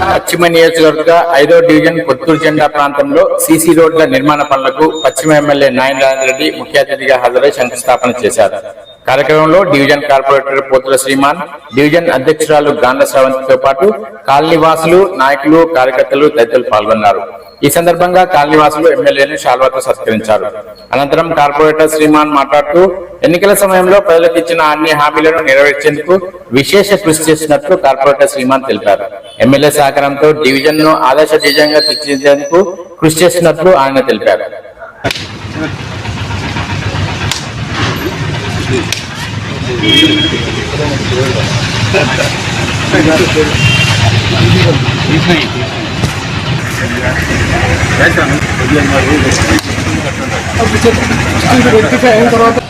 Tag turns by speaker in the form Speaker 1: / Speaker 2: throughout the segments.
Speaker 1: పశ్చిమ నియోజకవర్గ ఐదో డివిజన్ కొత్తూరు జెండా ప్రాంతంలో సీసీ రోడ్ల నిర్మాణ పనులకు పశ్చిమ ఎమ్మెల్యే నాయన రెడ్డి ముఖ్య అతిథిగా హాజరై శంకుస్థాపన చేశారు. కార్యక్రమంలో division corporator Pothula Sriman division అధ్యక్షురాలు గాంధ శ్రావంతితో పాటు కాలనీవాసులు నాయకులు కార్యకర్తలు తదితరులు పాల్గొన్నారు. ఈ సందర్భంగా కాలనీవాసులు ఎమ్మెల్యేను శాల్వాతో సత్కరించారు. అనంతరం కార్పొరేటర్ శ్రీమాన్ మాట్లాడుతూ ఎన్నికల సమయంలో ప్రజలకు ఇచ్చిన అన్ని హామీలను నెరవేర్చేందుకు విశేష కృషి చేసినట్లు కార్పొరేటర్ శ్రీమాన్ తెలిపారు. ఎమ్మెల్యే సహకారంతో డివిజన్ను ఆదర్శ డివిజన్గా తీర్చిదిద్దేందుకు కృషి చేసినట్లు ఆయన తెలిపారు. తర్వాత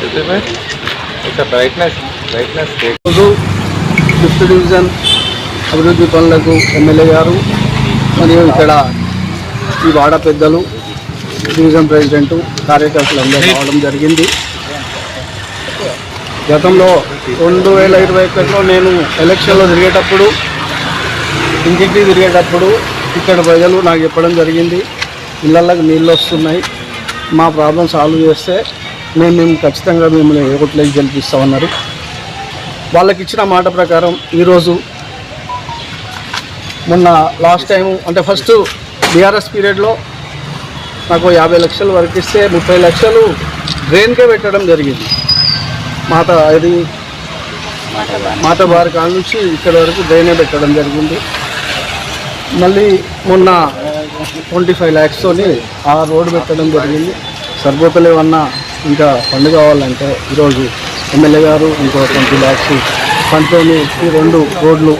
Speaker 1: Is it right?
Speaker 2: రోజు ఫిఫ్త్ డివిజన్ అభివృద్ధి పనులకు ఎమ్మెల్యే గారు మరియు ఇక్కడ ఈ వాడ పెద్దలు డివిజన్ ప్రెసిడెంట్ కార్యకర్తలు అందరూ రావడం జరిగింది. గతంలో రెండు వేల ఇరవై ఒకటిలో నేను ఎలక్షన్లో తిరిగేటప్పుడు ఇంటింటి తిరిగేటప్పుడు ఇక్కడ ప్రజలు నాకు చెప్పడం జరిగింది. ఇళ్ళకి నీళ్ళు వస్తున్నాయి. మా ప్రాబ్లం సాల్వ్ చేస్తే మేము మేము ఖచ్చితంగా మిమ్మల్ని ఓట్లేసి గెలిపిస్తామన్నారు. వాళ్ళకి ఇచ్చిన మాట ప్రకారం ఈరోజు మొన్న లాస్ట్ టైం అంటే ఫస్ట్ బీఆర్ఎస్ పీరియడ్లో నాకు యాభై లక్షలు వరకు ఇస్తే ముప్పై లక్షలు డ్రైన్కే పెట్టడం జరిగింది. మాట ఇది మాట బార్ కాడ నుంచి ఇక్కడ వరకు డ్రైనే పెట్టడం జరిగింది. మళ్ళీ మొన్న ట్వంటీ ఫైవ్ ల్యాక్స్తోని ఆ రోడ్డు పెట్టడం జరిగింది. సరిపోతలేవన్నా ఇంకా ఫండ్ కావాలంటే ఈరోజు ఎమ్మెల్యే గారు ఇంకో ట్వంటీ ల్యాక్స్ ఫండ్తోని ఈ రెండు రోడ్లు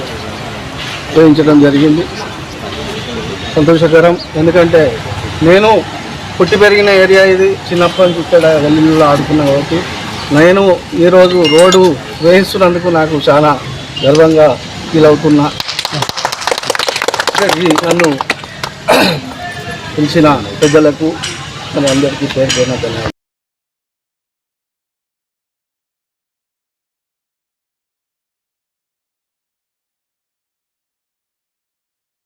Speaker 2: వేయించడం జరిగింది. సంతోషకరం. ఎందుకంటే నేను పుట్టి పెరిగిన ఏరియా ఇది చిన్నప్పటి నుంచి ఇక్కడ గల్లీలో ఆడుకున్నా కాబట్టి నేను ఈరోజు రోడ్డు వేయిస్తున్నందుకు నాకు చాలా గర్వంగా ఫీల్ అవుతున్నా. నన్ను పిలిచిన పెద్దలకు మన అందరికీ పేరు పేరున